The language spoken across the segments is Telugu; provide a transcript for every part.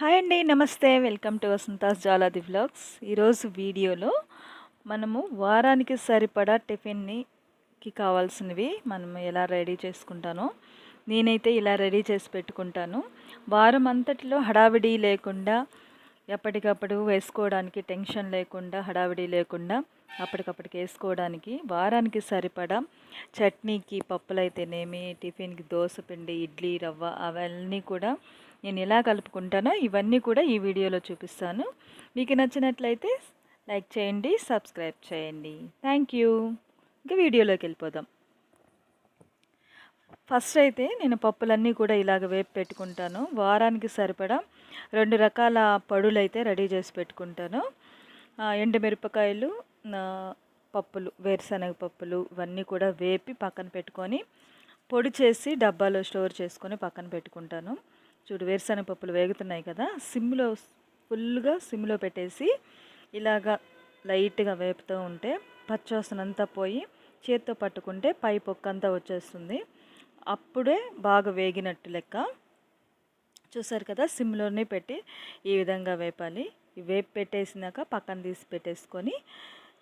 హాయ్ అండి నమస్తే. Welcome to Vasantha's Jaladi vlogs. ఈరోజు వీడియోలో మనము వారానికి సరిపడా టిఫిన్నికి కావాల్సినవి మనం ఎలా రెడీ చేసుకుంటానో నేనైతే ఇలా రెడీ చేసి పెట్టుకుంటాను. వారం అంతటిలో హడావిడి లేకుండా ఎప్పటికప్పుడు వేసుకోవడానికి టెన్షన్ లేకుండా హడావిడి లేకుండా అప్పటికప్పటికి వేసుకోవడానికి వారానికి సరిపడా చట్నీకి పప్పులు అయితేనేమి టిఫిన్కి దోశ పిండి ఇడ్లీ రవ్వ అవన్నీ కూడా నేను ఎలా కలుపుకుంటానో ఇవన్నీ కూడా ఈ వీడియోలో చూపిస్తాను. మీకు నచ్చినట్లయితే లైక్ చేయండి సబ్స్క్రైబ్ చేయండి. Thank you. ఇంకా వీడియోలోకి వెళ్ళిపోదాం. ఫస్ట్ అయితే నేను పప్పులన్నీ కూడా ఇలాగ వేపు పెట్టుకుంటాను. వారానికి సరిపడా రెండు రకాల పడులు అయితే రెడీ చేసి పెట్టుకుంటాను. ఎండుమిరపకాయలు పప్పులు వేరుశనగ పప్పులు ఇవన్నీ కూడా వేపి పక్కన పెట్టుకొని పొడి చేసి డబ్బాలో స్టోర్ చేసుకొని పక్కన పెట్టుకుంటాను. చూడు వేరుశనగ పప్పులు వేగుతున్నాయి కదా సిమ్లో ఫుల్గా సిమ్లో పెట్టేసి ఇలాగా లైట్గా వేపుతూ ఉంటే పచ్చవాసన అంతా పోయి చేత్తో పట్టుకుంటే పై పొక్కంతా వచ్చేస్తుంది. అప్పుడే బాగా వేగినట్టు లెక్క. చూసారు కదా సిమ్లోనే పెట్టి ఈ విధంగా వేపాలి. వేపు పెట్టేసినాక పక్కన తీసి పెట్టేసుకొని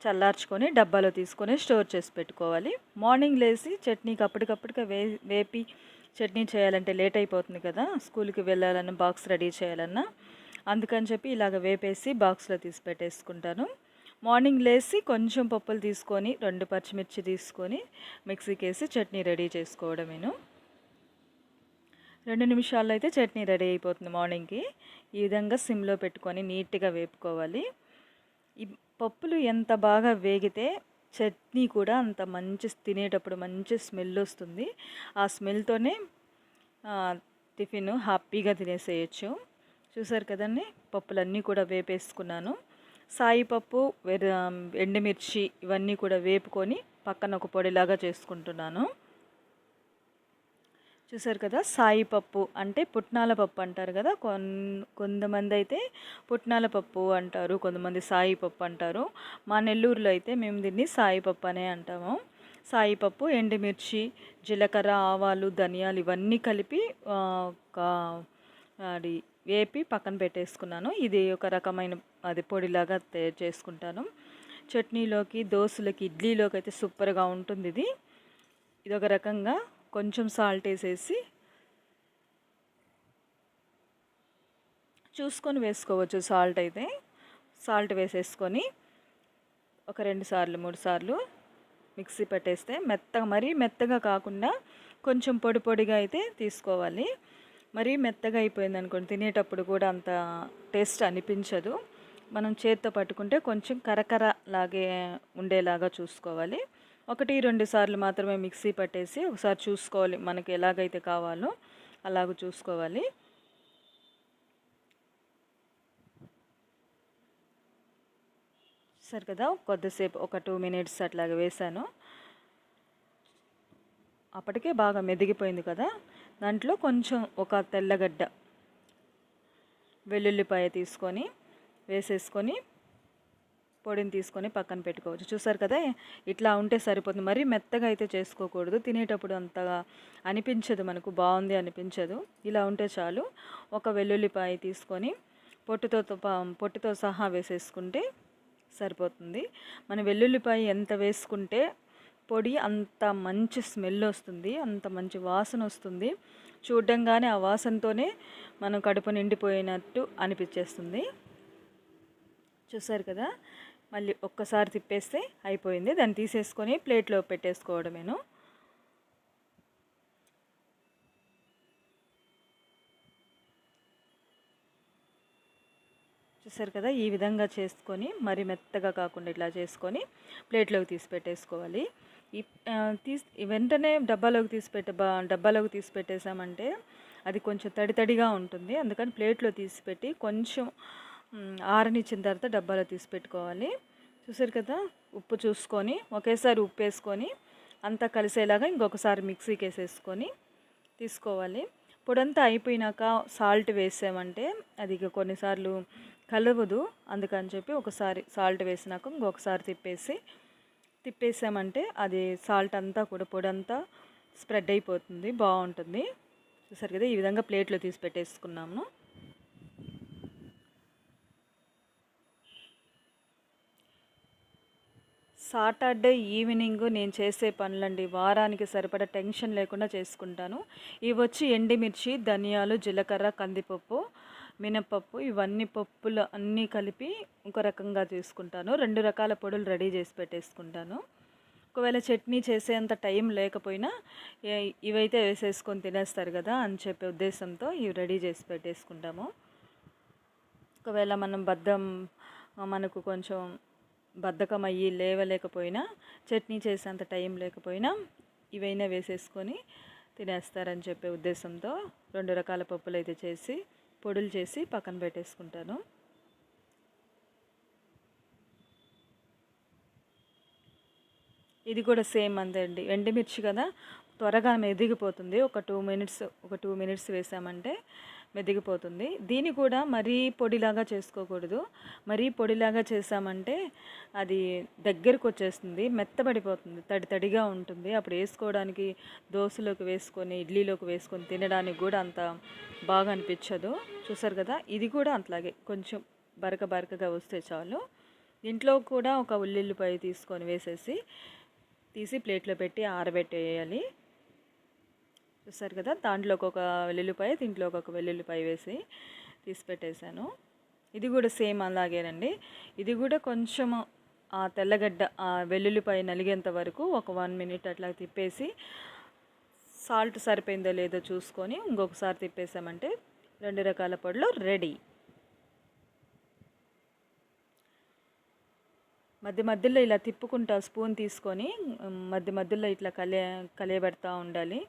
చల్లార్చుకొని డబ్బాలో తీసుకొని స్టోర్ చేసి పెట్టుకోవాలి. మార్నింగ్ లేచి చట్నీకి అప్పటికప్పటికే వే వేపి చట్నీ చేయాలంటే లేట్ అయిపోతుంది కదా స్కూల్కి వెళ్ళాలన్నా బాక్స్ రెడీ చేయాలన్నా. అందుకని చెప్పి ఇలాగ వేపేసి బాక్స్లో తీసి పెట్టేసుకుంటాను. మార్నింగ్ లేచి కొంచెం పప్పులు తీసుకొని రెండు పచ్చిమిర్చి తీసుకొని మిక్సీకి వేసి చట్నీ రెడీ చేసుకోవడమేను. రెండు నిమిషాల్లో అయితే చట్నీ రెడీ అయిపోతుంది మార్నింగ్కి. ఈ విధంగా సిమ్లో పెట్టుకొని నీట్గా వేపుకోవాలి. ఈ పప్పులు ఎంత బాగా వేగితే చట్నీ కూడా అంత మంచి తినేటప్పుడు మంచి స్మెల్ వస్తుంది. ఆ స్మెల్తోనే టిఫిన్ హ్యాపీగా తినేసేయచ్చు. చూసారు కదండి? పప్పులన్నీ కూడా వేపేసుకున్నాను. సాయి పప్పు ఎండుమిర్చి ఇవన్నీ కూడా వేపుకొని పక్కన ఒక పొడిలాగా చేసుకుంటున్నాను. చూసారు కదా? సాయి పప్పు అంటే పుట్నాల పప్పు అంటారు కదా? కొన్ కొంతమంది అయితే పుట్నాల పప్పు అంటారు కొంతమంది సాయి పప్పు అంటారు. మా నెల్లూరులో అయితే మేము దీన్ని సాయి పప్పు అనే అంటాము. సాయి పప్పు ఎండుమిర్చి జీలకర్ర ఆవాలు ధనియాలు ఇవన్నీ కలిపి ఒక అది వేపి పక్కన పెట్టేసుకున్నాను. ఇది ఒక రకమైన అది పొడిలాగా తయారు చేసుకుంటాను. చట్నీలోకి దోశలకి ఇడ్లీలోకి అయితే సూపర్గా ఉంటుంది ఇది. ఇది ఒక రకంగా కొంచెం సాల్ట్ వేసేసి చూసుకొని వేసుకోవచ్చు సాల్ట్ అయితే. సాల్ట్ వేసేసుకొని ఒక రెండు సార్లు మూడు సార్లు మిక్సీ పట్టేస్తే మెత్తగా మరీ మెత్తగా కాకుండా కొంచెం పొడి పొడిగా అయితే తీసుకోవాలి. మరీ మెత్తగా అయిపోయింది అనుకోండి తినేటప్పుడు కూడా అంత టేస్ట్ అనిపించదు. మనం చేత్తో పట్టుకుంటే కొంచెం కరకర లాగే ఉండేలాగా చూసుకోవాలి. ఒకటి రెండు సార్లు మాత్రమే మిక్సీ పట్టేసి ఒకసారి చూసుకోవాలి మనకి ఎలాగైతే కావాలో అలాగ చూసుకోవాలి. సరే కదా కొద్దిసేపు ఒక టూ మినిట్స్ అట్లాగా వేసాను. అప్పటికే బాగా మెదిగిపోయింది కదా? దాంట్లో కొంచెం ఒక తెల్లగడ్డ వెల్లుల్లిపాయ తీసుకొని వేసేసుకొని పొడిని తీసుకొని పక్కన పెట్టుకోవచ్చు. చూసారు కదా? ఇట్లా ఉంటే సరిపోతుంది. మరీ మెత్తగా అయితే చేసుకోకూడదు. తినేటప్పుడు అంతగా అనిపించదు మనకు. బాగుంది అనిపించదు. ఇలా ఉంటే చాలు. ఒక వెల్లుల్లిపాయ తీసుకొని పొట్టుతో పొట్టుతో సహా వేసేసుకుంటే సరిపోతుంది. మన వెల్లుల్లిపాయ ఎంత వేసుకుంటే పొడి అంత మంచి స్మెల్ వస్తుంది. అంత మంచి వాసన వస్తుంది. చూడంగానే ఆ వాసనతోనే మనం కడుపు నిండిపోయినట్టు అనిపించేస్తుంది. చూసారు కదా? మళ్ళీ ఒక్కసారి తిప్పేస్తే అయిపోయింది. దాన్ని తీసేసుకొని ప్లేట్లో పెట్టేసుకోవడమేను. చూసారు కదా ఈ విధంగా చేసుకొని మరి మెత్తగా కాకుండా ఇట్లా చేసుకొని ప్లేట్లోకి తీసి పెట్టేసుకోవాలి. ఈ తీసి వెంటనే డబ్బాలోకి తీసి పెట్ట బా- డబ్బాలోకి తీసి పెట్టేసామంటే అది కొంచెం తడి తడిగా ఉంటుంది. అందుకని ప్లేట్లో తీసి పెట్టి కొంచెం ఆరనిచ్చిన తర్వాత డబ్బాలో తీసి పెట్టుకోవాలి. చూసారు కదా? ఉప్పు చూసుకొని ఒకేసారి ఉప్పు వేసుకొని అంతా కలిసేలాగా ఇంకొకసారి మిక్సీకి వేసేసుకొని తీసుకోవాలి. పొడంతా అయిపోయినాక సాల్ట్ వేసామంటే అది ఇక కొన్నిసార్లు కలవదు. అందుకని చెప్పి ఒకసారి సాల్ట్ వేసినాక ఇంకొకసారి తిప్పేసి తిప్పేసామంటే అది సాల్ట్ అంతా కూడా పొడంతా స్ప్రెడ్ అయిపోతుంది బాగుంటుంది. చూసారు కదా? ఈ విధంగా ప్లేట్లో తీసి పెట్టేసుకున్నాము. సాటర్డే ఈవినింగ్ నేను చేసే పనులండి. వారానికి సరిపడా టెన్షన్ లేకుండా చేసుకుంటాను. ఇవి వచ్చి ఎండిమిర్చి ధనియాలు జీలకర్ర కందిపప్పు మినపప్పు ఇవన్నీ పప్పులు అన్నీ కలిపి ఒక రకంగా తీసుకుంటాను రెండు రకాల పొడులు రెడీ చేసి పెట్టేసుకుంటాను. ఒకవేళ చట్నీ చేసేంత టైం లేకపోయినా ఇవైతే వేసేసుకొని తినేస్తారు కదా అని చెప్పే ఉద్దేశంతో ఇవి రెడీ చేసి పెట్టేసుకుంటాము. ఒకవేళ మనం బద్దం మనకు కొంచెం బద్ధకం అయ్యి లేవలేకపోయినా చట్నీ చేసేంత టైం లేకపోయినా ఇవైనా వేసేసుకొని తినేస్తారని చెప్పే ఉద్దేశంతో రెండు రకాల పప్పులు అయితే చేసి పొడులు చేసి పక్కన పెట్టేసుకుంటాను. ఇది కూడా సేమ్ అంతే అండి. ఎండుమిర్చి కదా త్వరగా మెదిగిపోతుంది. ఒక టూ మినిట్స్ ఒక టూ మినిట్స్ వేసామంటే మెదిగిపోతుంది. దీన్ని కూడా మరీ పొడిలాగా చేసుకోకూడదు. మరీ పొడిలాగా చేసామంటే అది దగ్గరకు వచ్చేస్తుంది మెత్తబడిపోతుంది తడి తడిగా ఉంటుంది. అప్పుడు వేసుకోవడానికి దోశలోకి వేసుకొని ఇడ్లీలోకి వేసుకొని తినడానికి కూడా అంత బాగా అనిపించదు. చూసారు కదా ఇది కూడా అంతలాగే కొంచెం బరక బరకగా వస్తే చాలు. ఇంట్లో కూడా ఒక ఉల్లిల్లిపాయ తీసుకొని వేసేసి తీసి ప్లేట్లో పెట్టి ఆరబెట్టేయాలి. చూస్తారు కదా? దాంట్లోకి ఒక వెల్లుల్లిపాయ దీంట్లోకి ఒక వెల్లుల్లిపాయ వేసి తీసి పెట్టేశాను. ఇది కూడా సేమ్ అలాగేనండి. ఇది కూడా కొంచెం ఆ తెల్లగడ్డ ఆ వెల్లుల్లిపాయ నలిగేంత వరకు ఒక వన్ మినిట్ అట్లా తిప్పేసి సాల్ట్ సరిపోయిందో లేదో చూసుకొని ఇంకొకసారి తిప్పేసామంటే రెండు రకాల పొడులు రెడీ. మధ్య మధ్యలో ఇలా తిప్పుకుంటా స్పూన్ తీసుకొని మధ్య మధ్యలో ఇట్లా కలియ కలియబెడతా ఉండాలి.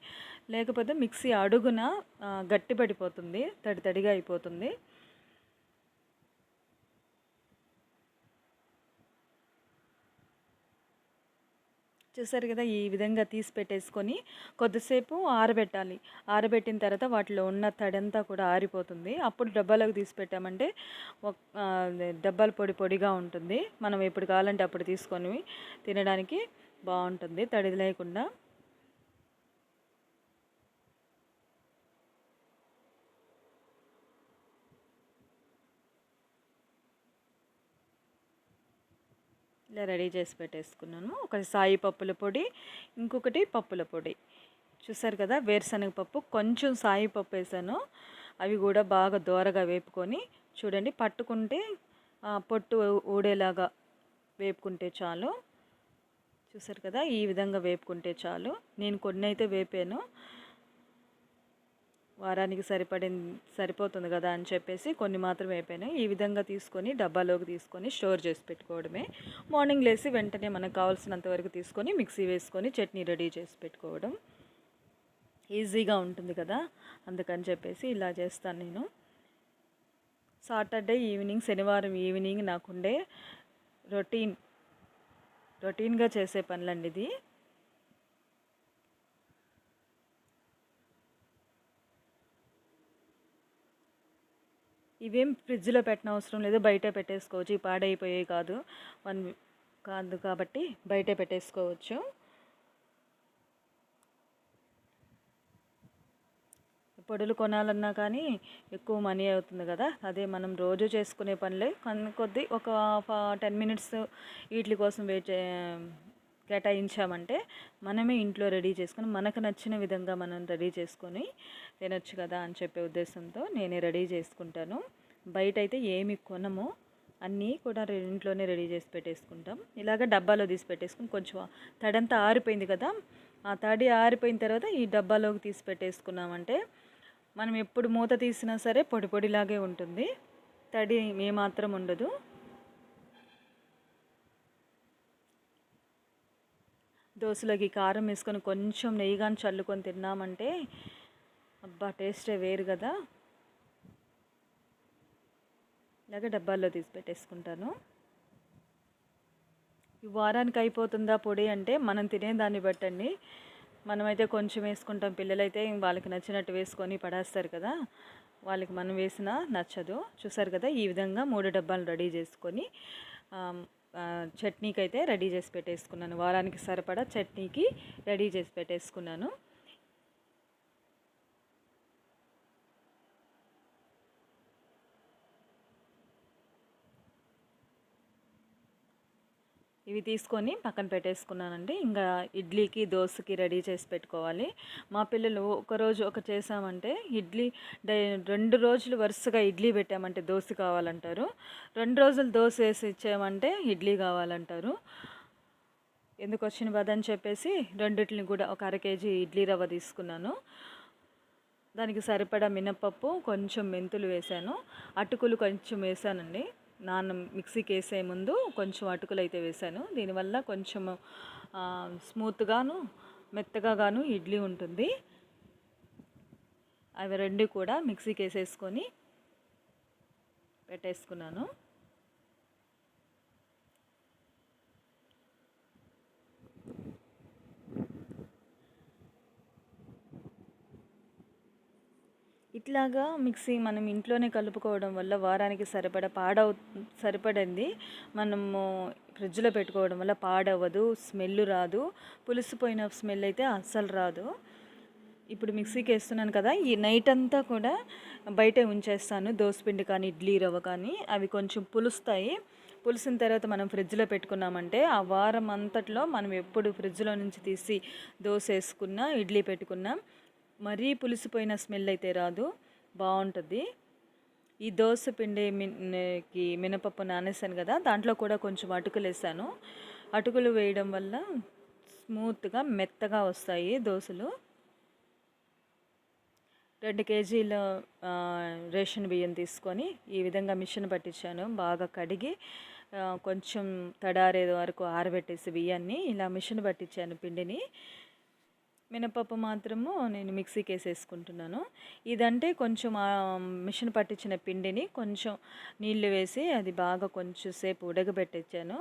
లేకపోతే మిక్సీ అడుగున గట్టిపడిపోతుంది తడి తడిగా అయిపోతుంది. చూసారు కదా ఈ విధంగా తీసి పెట్టేసుకొని కొద్దిసేపు ఆరబెట్టాలి. ఆరబెట్టిన తర్వాత వాటిలో ఉన్న తడంతా కూడా ఆరిపోతుంది. అప్పుడు డబ్బాలోకి తీసి పెట్టామంటే ఒక- డబ్బాలు పొడి పొడిగా ఉంటుంది. మనం ఎప్పుడు కావాలంటే అప్పుడు తీసుకొని తినడానికి బాగుంటుంది తడి లేకుండా. ఇట్లా రెడీ చేసి పెట్టేసుకున్నాను. ఒకటి సాయి పప్పుల పొడి ఇంకొకటి పప్పుల పొడి. చూసారు కదా వేరుశనగ పప్పు కొంచెం సాయి పప్పు వేసాను. అవి కూడా బాగా దోరగా వేపుకొని చూడండి పట్టుకుంటే పొట్టు ఊడేలాగా వేపుకుంటే చాలు. చూసారు కదా ఈ విధంగా వేపుకుంటే చాలు. నేను కొన్ని అయితే వేపాను. వారానికి సరిపడి సరిపోతుంది కదా అని చెప్పేసి కొన్ని మాత్రం అయిపోయినాయి. ఈ విధంగా తీసుకొని డబ్బాలోకి తీసుకొని స్టోర్ చేసి పెట్టుకోవడమే. మార్నింగ్ లేసి వెంటనే మనకు కావాల్సినంత వరకు తీసుకొని మిక్సీ వేసుకొని చట్నీ రెడీ చేసి పెట్టుకోవడం. ఈజీగా ఉంటుంది కదా? అందుకని చెప్పేసి ఇలా చేస్తాను నేను. సాటర్డే ఈవినింగ్ శనివారం ఈవినింగ్ నాకుండే రొటీన్ రొటీన్గా చేసే పనులండి ఇది. ఇవేం ఫ్రిడ్జ్లో పెట్టిన అవసరం లేదు. బయట పెట్టేసుకోవచ్చు. ఇవి పాడైపోయే కాదు. వన్ కాదు కాబట్టి బయటే పెట్టేసుకోవచ్చు. పొడులు కొనాలన్నా కానీ ఎక్కువ మనీ అవుతుంది కదా. అదే మనం రోజు చేసుకునే పనులే. కొద్ది ఒక టెన్ మినిట్స్ వీటి కోసం వెయిట్ కేటాయించామంటే మనమే ఇంట్లో రెడీ చేసుకొని మనకు నచ్చిన విధంగా మనం రెడీ చేసుకొని తినొచ్చు కదా అని చెప్పే ఉద్దేశంతో నేనే రెడీ చేసుకుంటాను. బయట అయితే ఏమి కొనము. అన్నీ కూడా రె- ఇంట్లోనే రెడీ చేసి పెట్టేసుకుంటాం. ఇలాగ డబ్బాలో తీసి పెట్టేసుకుని కొంచెం తడంతా ఆరిపోయింది కదా. ఆ తడి ఆరిపోయిన తర్వాత ఈ డబ్బాలోకి తీసి పెట్టేసుకున్నామంటే మనం ఎప్పుడు మూత తీసినా సరే పొడి పొడిలాగే ఉంటుంది. తడి ఏమాత్రం ఉండదు. దోశలోకి కారం వేసుకొని కొంచెం నెయ్యి కానీ చల్లుకొని తిన్నామంటే అబ్బా టేస్టే వేరు కదా. ఇలాగే డబ్బాల్లో తీసి పెట్టేసుకుంటాను. ఈ వారానికి అయిపోతుందా పొడి అంటే మనం తినేదాన్ని బట్టండి. మనమైతే కొంచెం వేసుకుంటాం. పిల్లలైతే వాళ్ళకి నచ్చినట్టు వేసుకొని పడేస్తారు కదా. వాళ్ళకి మనం వేసినా నచ్చదు. చూసారు కదా ఈ విధంగా మూడు డబ్బాలు రెడీ చేసుకొని చట్నీకి అయితే రెడీ చేసి పెట్టేసుకున్నాను. వారానికి సరిపడా చట్నీకి రెడీ చేసి పెట్టేసుకున్నాను. ఇవి తీసుకొని పక్కన పెట్టేసుకున్నానండి. ఇంకా ఇడ్లీకి దోశకి రెడీ చేసి పెట్టుకోవాలి. మా పిల్లలు ఒకరోజు ఒక చేసామంటే ఇడ్లీ డై రెండు రోజులు వరుసగా ఇడ్లీ పెట్టామంటే దోశ కావాలంటారు. రెండు రోజులు దోశ వేసి ఇచ్చామంటే ఇడ్లీ కావాలంటారు. ఎందుకు వచ్చిన బదని చెప్పేసి రెండిటిని కూడా ఒక అర కేజీ ఇడ్లీ రవ్వ తీసుకున్నాను. దానికి సరిపడా మినపప్పు కొంచెం మెంతులు వేసాను. అటుకులు కొంచెం వేసానండి. నాన్న మిక్సీకి వేసే ముందు కొంచెం అటుకులు అయితే వేసాను దీనివల్ల కొంచెం స్మూత్గాను మెత్తగా గాను ఇడ్లీ ఉంటుంది. అవి రెండు కూడా మిక్సీకి వేసేసుకొని పెట్టేసుకున్నాను. ఇట్లాగా మిక్సీ మనం ఇంట్లోనే కలుపుకోవడం వల్ల వారానికి సరిపడ పాడవు సరిపడింది. మనము ఫ్రిడ్జ్లో పెట్టుకోవడం వల్ల పాడవదు స్మెల్ రాదు. పులిసిపోయిన స్మెల్ అయితే అస్సలు రాదు. ఇప్పుడు మిక్సీకి వేస్తున్నాను కదా ఈ నైట్ అంతా కూడా బయటే ఉంచేస్తాను. దోసపిండి కానీ ఇడ్లీ రవ్వ కానీ అవి కొంచెం పులుస్తాయి. పులిసిన తర్వాత మనం ఫ్రిడ్జ్లో పెట్టుకున్నామంటే ఆ వారం అంతట్లో మనం ఎప్పుడు ఫ్రిడ్జ్లో నుంచి తీసి దోశ వేసుకున్నా ఇడ్లీ పెట్టుకున్నాం మరీ పులిసిపోయిన స్మెల్ అయితే రాదు. బాగుంటుంది. ఈ దోశ పిండికి మినపప్పు నానేసాను కదా దాంట్లో కూడా కొంచెం అటుకులు వేసాను అటుకులు వేయడం వల్ల స్మూత్గా మెత్తగా వస్తాయి దోశలు. రెండు కేజీల రేషన్ బియ్యం తీసుకొని ఈ విధంగా మిషన్ పట్టించాను. బాగా కడిగి కొంచెం తడారేది వరకు ఆరబెట్టేసి బియ్యాన్ని ఇలా మిషన్ పట్టించాను పిండిని. మినపప్పు మాత్రము నేను మిక్సీకి వేసేసుకుంటున్నాను ఇదంటే కొంచెం మిషన్ పట్టించిన పిండిని కొంచెం నీళ్ళు వేసి అది బాగా కొంచెం సేపు ఉడకబెట్టించాను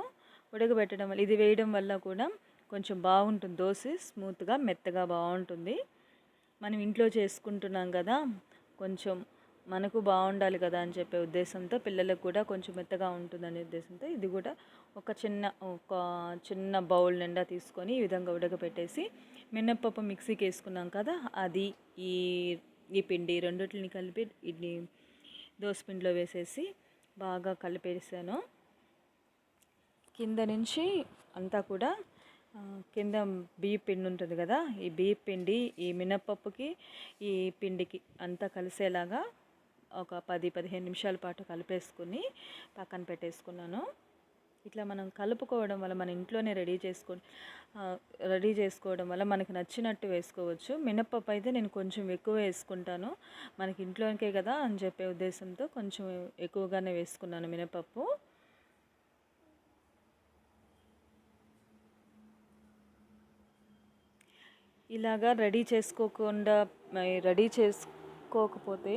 ఉడకబెట్టడం వల్ల ఇది వేయడం వల్ల కూడా కొంచెం బాగుంటుంది దోశ స్మూత్గా మెత్తగా బాగుంటుంది. మనం ఇంట్లో చేసుకుంటున్నాం కదా కొంచెం మనకు బాగుండాలి కదా అని చెప్పే ఉద్దేశంతో పిల్లలకు కూడా కొంచెం మెత్తగా ఉంటుందనే ఉద్దేశంతో ఇది కూడా ఒక చిన్న ఒక చిన్న బౌల్ నిండా తీసుకొని ఈ విధంగా ఉడకపెట్టేసి మినప్పప్పు మిక్సీకి వేసుకున్నాం కదా అది ఈ ఈ పిండి రెండింటిని కలిపి ఇది పిండిలో వేసేసి బాగా కలిపేసాను. కింద నుంచి అంతా కూడా కింద బియ్య పిండి ఉంటుంది కదా ఈ బియ్య పిండి ఈ మినప్పప్పుకి ఈ పిండికి అంతా కలిసేలాగా ఒక పది పదిహేను నిమిషాల పాటు కలిపేసుకుని పక్కన పెట్టేసుకున్నాను. ఇట్లా మనం కలుపుకోవడం వల్ల మన ఇంట్లోనే రెడీ చేసుకొని రెడీ చేసుకోవడం వల్ల మనకి నచ్చినట్టు వేసుకోవచ్చు. మినప్పప్పు అయితే నేను కొంచెం ఎక్కువ వేసుకుంటాను. మనకి ఇంట్లోనికే కదా అని చెప్పే ఉద్దేశంతో కొంచెం ఎక్కువగానే వేసుకున్నాను మినపప్పు ఇలాగా రెడీ చేసుకోకుండా రెడీ చేసుకోకపోతే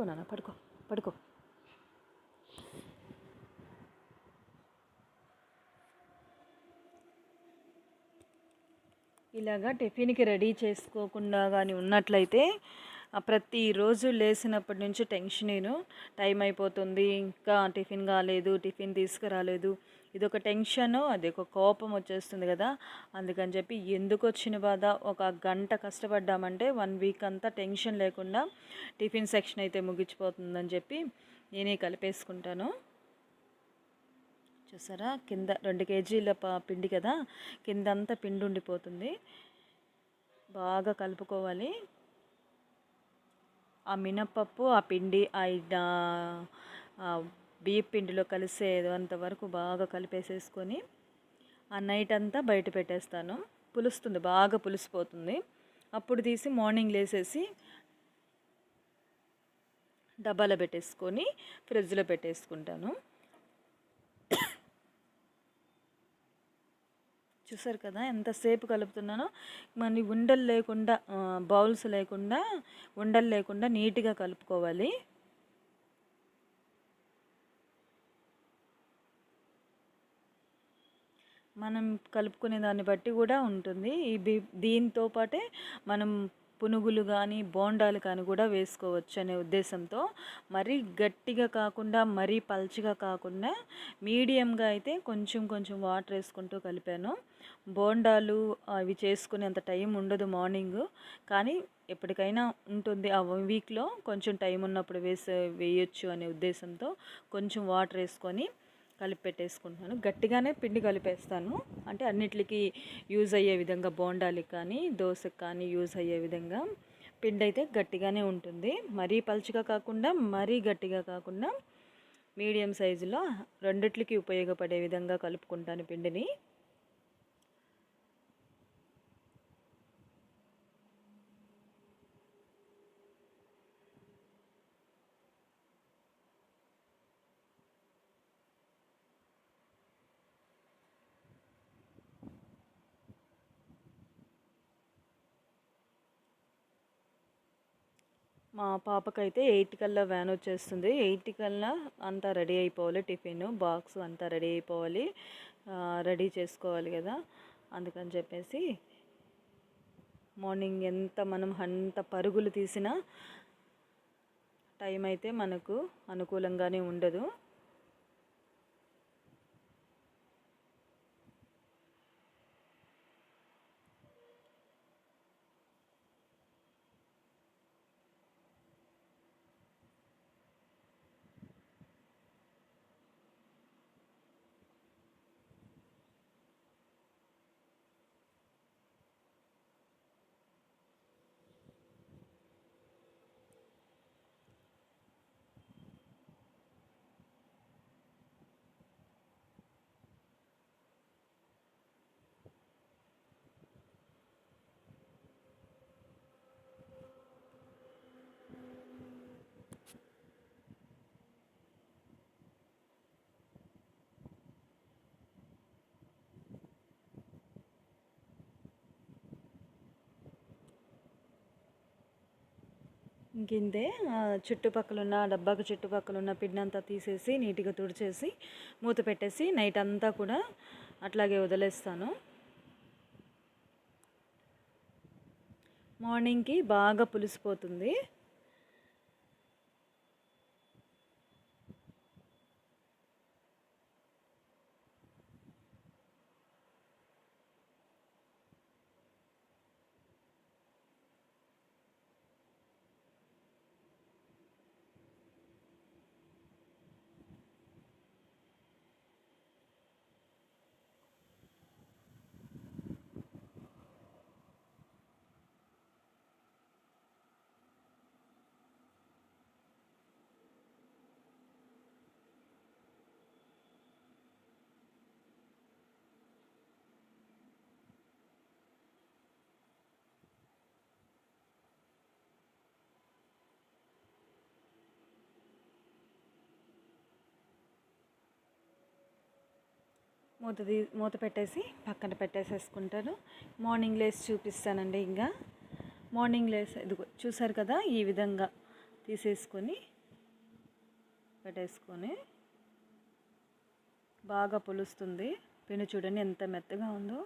పడుకో నాన్న పడుకో పడుకో. ఇలాగా టిఫిన్కి రెడీ చేసుకోకుండా కానీ ఉన్నట్లయితే ప్రతిరోజు లేచినప్పటి నుంచి టెన్షన్ నేను టైం అయిపోతుంది ఇంకా టిఫిన్ కాలేదు టిఫిన్ తీసుకురాలేదు ఇది ఒక టెన్షన్ అది ఒక కోపం వచ్చేస్తుంది కదా. అందుకని చెప్పి ఎందుకు వచ్చిన బాధ? ఒక గంట కష్టపడ్డామంటే వన్ వీక్ అంతా టెన్షన్ లేకుండా టిఫిన్ సెక్షన్ అయితే ముగిసిపోతుందని చెప్పి నేనే కలిపేసుకుంటాను. చూసారా? కింద రెండు కేజీల పిండి కదా? కిందంతా పిండి ఉండిపోతుంది. బాగా కలుపుకోవాలి. ఆ మినప్పప్పు ఆ పిండి ఆ బియ్య పిండిలో కలిసేంత వరకు బాగా కలిపేసేసుకొని ఆ నైట్ అంతా బయట పెట్టేస్తాను. పులుస్తుంది బాగా పులిసిపోతుంది. అప్పుడు తీసి మార్నింగ్ లేసేసి డబ్బాలో పెట్టేసుకొని ఫ్రిడ్జ్లో పెట్టేసుకుంటాను. చూసారు కదా ఎంతసేపు కలుపుతున్నానో? మన ఉండలు లేకుండా బౌల్స్ లేకుండా ఉండలు లేకుండా నీట్గా కలుపుకోవాలి. మనం కలుపుకునే దాన్ని బట్టి కూడా ఉంటుంది. ఈ దీంతో పాటే మనం పునుగులు కానీ బోండాలు కానీ కూడా వేసుకోవచ్చు అనే ఉద్దేశంతో. మరీ గట్టిగా కాకుండా మరీ పల్చగా కాకుండా మీడియంగా అయితే కొంచెం కొంచెం వాటర్ వేసుకుంటూ కలిపాను. బోండాలు అవి చేసుకునేంత టైం ఉండదు మార్నింగ్. కానీ ఎప్పటికైనా ఉంటుంది. ఆ వీక్లో కొంచెం టైం ఉన్నప్పుడు వేసే వేయొచ్చు అనే ఉద్దేశంతో కొంచెం వాటర్ వేసుకొని కలిపి పెట్టేసుకుంటున్నాను గట్టిగానే పిండి కలిపేస్తాను. అంటే అన్నిటికీ యూజ్ అయ్యే విధంగా బోండాలకి కానీ దోశకి కానీ యూజ్ అయ్యే విధంగా పిండి అయితే గట్టిగానే ఉంటుంది. మరీ పలుచగా కాకుండా మరీ గట్టిగా కాకుండా మీడియం సైజులో రెండిట్లకి ఉపయోగపడే విధంగా కలుపుకుంటాను పిండిని. మా పాపకైతే ఎయిట్ కల్లా వ్యాన్ వచ్చేస్తుంది. ఎయిట్ కల్లా అంతా రెడీ అయిపోవాలి. టిఫిన్ బాక్స్ అంతా రెడీ అయిపోవాలి. రెడీ చేసుకోవాలి కదా. అందుకని చెప్పేసి మార్నింగ్ ఎంత మనం అంత పరుగులు తీసినా టైం అయితే మనకు అనుకూలంగానే ఉండదు. గిందే చుట్టుపక్కల ఉన్న డబ్బాకు చుట్టుపక్కల ఉన్న పిండంతా అంతా తీసేసి నీట్గా తుడిచేసి మూత పెట్టేసి నైట్ అంతా కూడా అట్లాగే వదిలేస్తాను. మార్నింగ్కి బాగా పులిసిపోతుంది. మూత తీ మూత పెట్టేసి పక్కన పెట్టేసేసుకుంటాను. మార్నింగ్ లేసి చూపిస్తానండి ఇంకా. మార్నింగ్ లేసి ఇదిగో చూసారు కదా ఈ విధంగా తీసేసుకొని పెట్టేసుకొని బాగా పులుస్తుంది. పెను చూడండి ఎంత మెత్తగా ఉందో.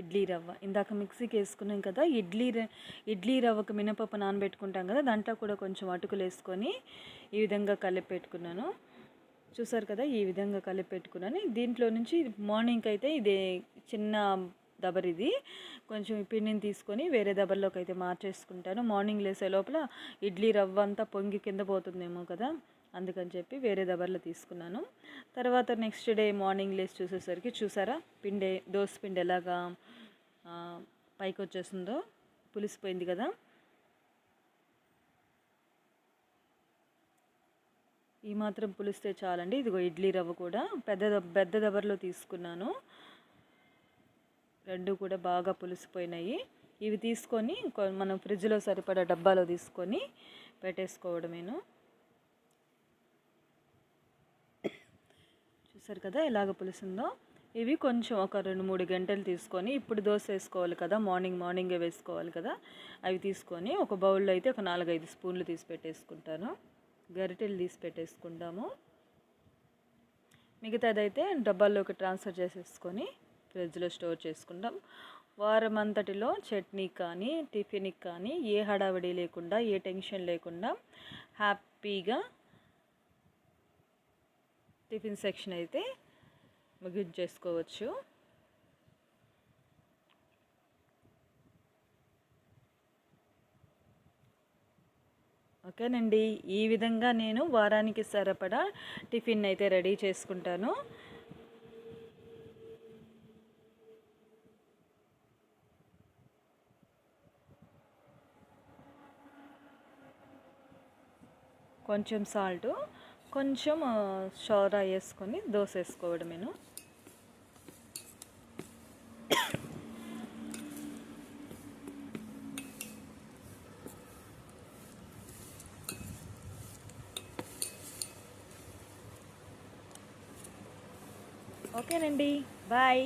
ఇడ్లీ రవ్వ. ఇందాక మిక్సీకి వేసుకున్నాం కదా ఇడ్లీ ఇడ్లీ రవ్వకు మినపప్పు నానబెట్టుకుంటాం కదా దాంట్లో కూడా కొంచెం అటుకులు వేసుకొని ఈ విధంగా కలిపి పెట్టుకున్నాను. చూసారు కదా ఈ విధంగా కలిపి పెట్టుకున్నాను. దీంట్లో నుంచి మార్నింగ్కి అయితే ఇది చిన్న దబర్ ఇది. కొంచెం పిండిని తీసుకొని వేరే దబర్లోకి అయితే మార్చేసుకుంటాను. మార్నింగ్ లేసే లోపల ఇడ్లీ రవ్వ అంతా పొంగి కింద పోతుందేమో కదా. అందుకని చెప్పి వేరే దబర్లో తీసుకున్నాను. తర్వాత నెక్స్ట్ డే మార్నింగ్ లేసి చూసేసరికి చూసారా? పిండి దోశ పిండి ఎలాగా పైకి వచ్చేసిందో పులిసిపోయింది కదా? ఈ మాత్రం పులిస్తే చాలండి. ఇదిగో ఇడ్లీ రవ్వ కూడా పెద్ద పెద్ద దబర్లో తీసుకున్నాను. రెండు కూడా బాగా పులిసిపోయినాయి. ఇవి తీసుకొని మనం ఫ్రిడ్జ్లో సరిపడా డబ్బాలో తీసుకొని పెట్టేసుకోవడమేను. చూసారు కదా ఎలాగ పులుసుందో. ఇవి కొంచెం ఒక రెండు మూడు గంటలు తీసుకొని ఇప్పుడు దోశ వేసుకోవాలి కదా మార్నింగ్ మార్నింగే వేసుకోవాలి కదా అవి తీసుకొని ఒక బౌల్లో అయితే ఒక నాలుగైదు స్పూన్లు తీసి పెట్టేసుకుంటాను. గరిటెలు తీసి పెట్టేసుకుంటాము. మిగతాదైతే డబ్బాల్లోకి ట్రాన్స్ఫర్ చేసేసుకొని ఫ్రిడ్జ్లో స్టోర్ చేసుకుంటాం. వారం అంతటిలో చట్నీ కానీ టిఫిన్కి కానీ ఏ హడావిడి లేకుండా ఏ టెన్షన్ లేకుండా హ్యాపీగా టిఫిన్ సెక్షన్ అయితే ముగించేసుకోవచ్చు. ఓకేనండి ఈ విధంగా నేను వారానికి సరిపడా టిఫిన్ అయితే రెడీ చేసుకుంటాను. కొంచెం సాల్ట్ కొంచెం షోరా వేసుకొని దోశ వేసుకోవడమేను. ఓకేనండి. బాయ్.